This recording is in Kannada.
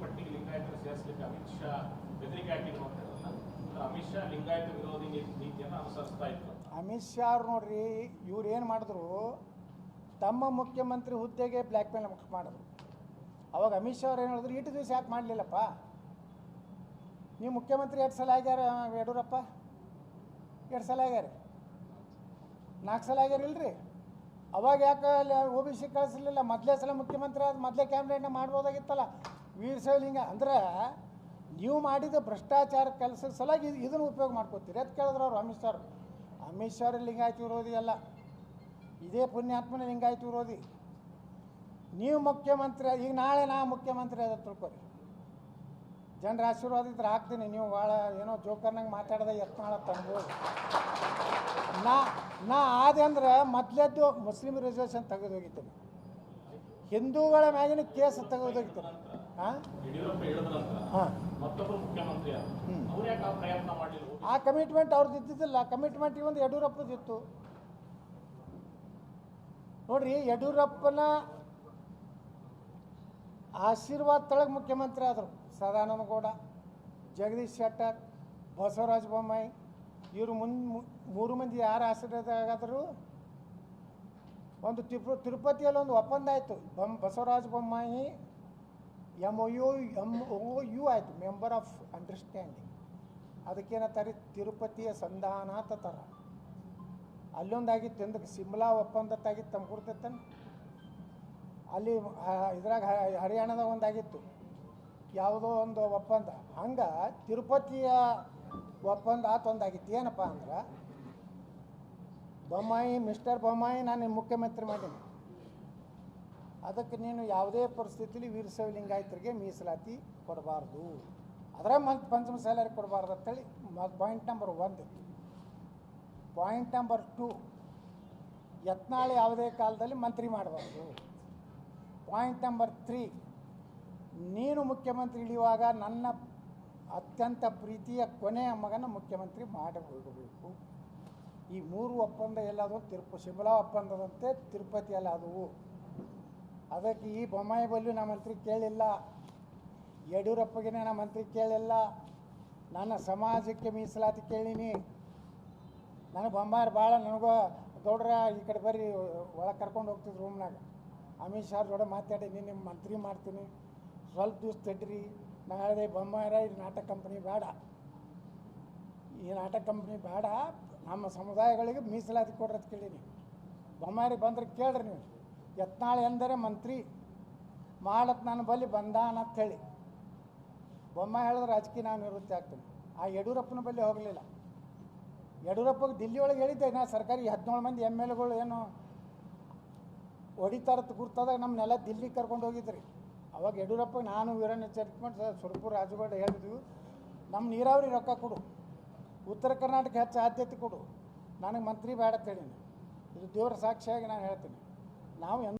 ಪಟ್ಟಿಗೆ ಲಿಂಗಾಯತರು ಸೇರಿಸಲಿಕ್ಕೆ ಅಮಿತ್ ಶಾ ಬೆದರಿಕೆ ಹೇಳೋದನ್ನ ಅಮಿತ್ ಶಾ ಲಿಂಗಾಯತ ವಿರೋಧಿ ನೀತಿ- ನೀತಿಯನ್ನು ಅನುಸರಿಸ್ತಾ ಇತ್ತು ಅಮಿತ್ ಶಾ ಅವ್ರು ನೋಡ್ರಿ, ಇವ್ರು ಏನು ಮಾಡಿದ್ರು, ತಮ್ಮ ಮುಖ್ಯಮಂತ್ರಿ ಹುದ್ದೆಗೆ ಬ್ಲ್ಯಾಕ್ ಮೇಲ್ ಮಾಡಿದ್ರು. ಅವಾಗ ಅಮಿತ್ ಶಾ ಅವ್ರು ಏನು ಹೇಳಿದ್ರು ಇಟ್ಟು ದಿವಸ ಯಾಕೆ ಮಾಡಲಿಲ್ಲಪ್ಪ? ನೀವು ಮುಖ್ಯಮಂತ್ರಿ ಎರಡು ಸಲ ಆಗ್ಯಾರ ಯಡಿಯೂರಪ್ಪ? ಎರಡು ಸಲ ಆಗ್ಯಾರ. ನಾಲ್ಕು ಸಲ ಆಗ್ಯಾರ ಇಲ್ರಿ? ಅವಾಗ ಯಾಕೆ ಓ ಬಿ ಸಿ ಕಳಿಸಲಿಲ್ಲ? ಮೊದಲೇ ಸಲ ಮುಖ್ಯಮಂತ್ರಿ ಆದ, ಮೊದಲೇ ಕ್ಯಾಬಿನೆಟ್ನ ಮಾಡ್ಬೋದಾಗಿತ್ತಲ್ಲ? ವೀರಶೈವಲಿಂಗ ಅಂದ್ರೆ ನೀವು ಮಾಡಿದ ಭ್ರಷ್ಟಾಚಾರ ಕೆಲಸದ ಸಲಾಗಿ ಇದು- ಇದನ್ನು ಉಪಯೋಗ ಮಾಡ್ಕೋತೀರಿ. ಅದು ಕೇಳಿದ್ರು ಅವ್ರು ಅಮಿತ್ ಅವ್ರು. ಅಮಿತ್ ಅವ್ರು ಲಿಂಗಾಯತ ವಿರೋಧಿ ಅಲ್ಲ. ಇದೇ ಪುಣ್ಯಾತ್ಮನ ಲಿಂಗಾಯತ ವಿರೋಧಿ. ನೀವು ಮುಖ್ಯಮಂತ್ರಿ ಈಗ ನಾಳೆ ನಾ ಮುಖ್ಯಮಂತ್ರಿ ಅದ ತಿಳ್ಕೊರಿ. ಜನರ ಆಶೀರ್ವಾದ ಇದ್ರೆ ಹಾಕ್ತೀನಿ. ನೀವು ಭಾಳ ಏನೋ ಜೋಕರ್ನಾಗ ಮಾತಾಡ್ದೆ ಯತ್ನಾಳ ತಂಬೋದು ನಾ ನಾ ಆದೆ ಅಂದ್ರೆ ಮೊದಲೇದ್ದು ಮುಸ್ಲಿಂ ರಿಸರ್ವೇಷನ್ ತೆಗೆದೋಗಿತ್ತು ಹಿಂದೂಗಳ ಮ್ಯಾಗಿನ ಕೇಸ್ ತೆಗೆದೋಗಿದ್ದೀನಿ ಆ? ಕಮಿಟ್ಮೆಂಟ್ ಅವ್ರದ್ದು ಇದ್ದಿದ್ದಿಲ್ಲ. ಕಮಿಟ್ಮೆಂಟ್ ಒಂದು ಯಡಿಯೂರಪ್ಪದಿತ್ತು ನೋಡ್ರಿ ಯಡಿಯೂರಪ್ಪನ ಆಶೀರ್ವಾದ ತಳಗೆ ಮುಖ್ಯಮಂತ್ರಿ ಆದರು. ಸದಾನಂದ ಗೌಡ ಜಗದೀಶ್ ಶೆಟ್ಟರ್ ಬಸವರಾಜ ಬೊಮ್ಮಾಯಿ. ಇವರು ಮುನ್ ಮೂರು ಮಂದಿ ಯಾರು ಆಶೀರ್ವಾದ ಆಗಾದರು ಒಂದು ತಿರು ತಿರುಪತಿಯಲ್ಲಿ ಒಂದು ಒಪ್ಪಂದ ಆಯಿತು. ಬಮ್ ಬಸವರಾಜ ಬೊಮ್ಮಾಯಿ ಒ ಯು ಆಯಿತು ಮೆಂಬರ್ ಆಫ್ ಅಂಡರ್ಸ್ಟ್ಯಾಂಡಿಂಗ್ ಅದಕ್ಕೇನತ್ತಾರೆ ತಿರುಪತಿಯ ಸಂಧಾನ ತರ. ಅಲ್ಲೊಂದಾಗಿತ್ತು ಎಂದಕ್ಕೆ ಸಿಮ್ಲಾ ಒಪ್ಪಂದತ್ತಾಗಿತ್ತು ತಮ್ಮ ಗುರ್ತೈತನ? ಅಲ್ಲಿ ಇದ್ರಾಗ ಹರಿಯಾಣದ ಒಂದಾಗಿತ್ತು. ಯಾವುದೋ ಒಂದು ಒಪ್ಪಂದ. ಹಂಗೆ ತಿರುಪತಿಯ ಒಪ್ಪಂದ ಆತ ಒಂದಾಗಿತ್ತು. ಏನಪ್ಪ ಅಂದ್ರೆ, ಬೊಮ್ಮಾಯಿ, ಮಿಸ್ಟರ್ ಬೊಮ್ಮಾಯಿ ನಾನು ಮುಖ್ಯಮಂತ್ರಿ ಮಾಡೀನಿ. ಅದಕ್ಕೆ ನೀನು ಯಾವುದೇ ಪರಿಸ್ಥಿತಿಲಿ ವೀರಶೈವ ಲಿಂಗಾಯತರಿಗೆ ಮೀಸಲಾತಿ ಕೊಡಬಾರ್ದು. ಅದರ ಮಂತ್ ಪಂಚಮ ಸ್ಯಾಲರಿ ಕೊಡಬಾರ್ದು ಅಂತೇಳಿ ಪಾಯಿಂಟ್ ನಂಬರ್ ಒಂದು. ಪಾಯಿಂಟ್ ನಂಬರ್ ಟು ಯತ್ನಾಳಿ ಯಾವುದೇ ಕಾಲದಲ್ಲಿ ಮಂತ್ರಿ ಮಾಡಬಾರ್ದು. ಪಾಯಿಂಟ್ ನಂಬರ್ ತ್ರೀ ನೀನು ಮುಖ್ಯಮಂತ್ರಿ ಇಳಿಯುವಾಗ ನನ್ನ ಅತ್ಯಂತ ಪ್ರೀತಿಯ ಕೊನೆಯ ಮಗನ ಮುಖ್ಯಮಂತ್ರಿ ಮಾಡಿ ಹೋಗಬೇಕು ಈ ಮೂರು ಒಪ್ಪಂದ ಎಲ್ಲಾದವು ತಿರುಪ, ಶಿಮಲಾ ಒಪ್ಪಂದದಂತೆ ತಿರುಪತಿಯಲ್ಲಿ ಆದವು ಅದಕ್ಕೆ ಈ ಬೊಮ್ಮಾಯಿ ಬಲ್ಲಿ ನಮ್ಮ ಮಂತ್ರಿ ಕೇಳಿಲ್ಲ. ಯಡಿಯೂರಪ್ಪಗೆ ನಮ್ಮ ಮಂತ್ರಿ ಕೇಳಿಲ್ಲ. ನನ್ನ ಸಮಾಜಕ್ಕೆ ಮೀಸಲಾತಿ ಕೇಳೀನಿ. ನನಗೆ ಬೊಮ್ಮಾಯಿ ಭಾಳ ನನಗೂ ಗೌಡ್ರ ಈ ಕಡೆ ಬರ್ರಿ, ಒಳಗೆ ಕರ್ಕೊಂಡು ಹೋಗ್ತಿದ್ರು ರೂಮ್ನಾಗ ಅಮಿತ್ ಶಾ ಜೋಡ ಮಾತಾಡಿ ನಿಮ್ಮ ಮಂತ್ರಿ ಮಾಡ್ತೀನಿ. ಸ್ವಲ್ಪ ದಿವ್ಸ ತಡ್ರಿ. ಹೇಳಿದೆ ಬೊಮ್ಮಾರ ಈ ನಾಟಕ ಕಂಪ್ನಿ ಬೇಡ. ಈ ನಾಟಕ ಕಂಪ್ನಿ ಬೇಡ. ನಮ್ಮ ಸಮುದಾಯಗಳಿಗೆ ಮೀಸಲಾತಿ ಕೊಡ್ರಿ ಅಂತ ಕೇಳೀನಿ. ಬೊಮ್ಮಾರಿ ಬಂದ್ರೆ ಕೇಳ್ರಿ ನೀವು. ಯತ್ನಾಳ್ ಎಂದರೆ ಮಂತ್ರಿ, ಮಾಡತ್ ನಾನು ಬಲ್ಲಿ ಬಂದ ಅಂತ ಹೇಳಿ ಬೊಮ್ಮ ಹೇಳಿದ್ರೆ ರಾಜಕೀಯ ನಾನು ನಿವೃತ್ತಿ ಆಗ್ತೀನಿ ಆ ಯಡಿಯೂರಪ್ಪನ ಬಲ್ಲಿ ಹೋಗಲಿಲ್ಲ. ಯಡಿಯೂರಪ್ಪಗೆ ದಿಲ್ಲಿ ಒಳಗೆ ಹೇಳಿದ್ದೆ, ನಾ ಸರ್ಕಾರಿ ಹದಿನೇಳು ಮಂದಿ ಎಂ ಎಲ್ ಎಗಳು ಏನು ಹೊಡಿತಾರತ್ ಗುರ್ತದಾಗ ನಮ್ಮನ್ನೆಲ್ಲ ದಿಲ್ಲಿಗೆ ಕರ್ಕೊಂಡು ಹೋಗಿದ್ರಿ. ಅವಾಗ ಯಡಿಯೂರಪ್ಪ ನಾನು ವೀರಣ್ಣ ಸರ್ ಸುರಪುರ ರಾಜಗೌಡ ಹೇಳಿದ್ವಿ ನಮ್ಮ ನೀರಾವರಿ ರೊಕ್ಕ ಕೊಡು. ಉತ್ತರ ಕರ್ನಾಟಕ ಹೆಚ್ಚು ಆದ್ಯತೆ ಕೊಡು. ನನಗೆ ಮಂತ್ರಿ ಬೇಡ ಅಂತ ಹೇಳೀನಿ. ಇದು ದೇವರ ಸಾಕ್ಷಿಯಾಗಿ ನಾನು ಹೇಳ್ತೀನಿ. ನಾವು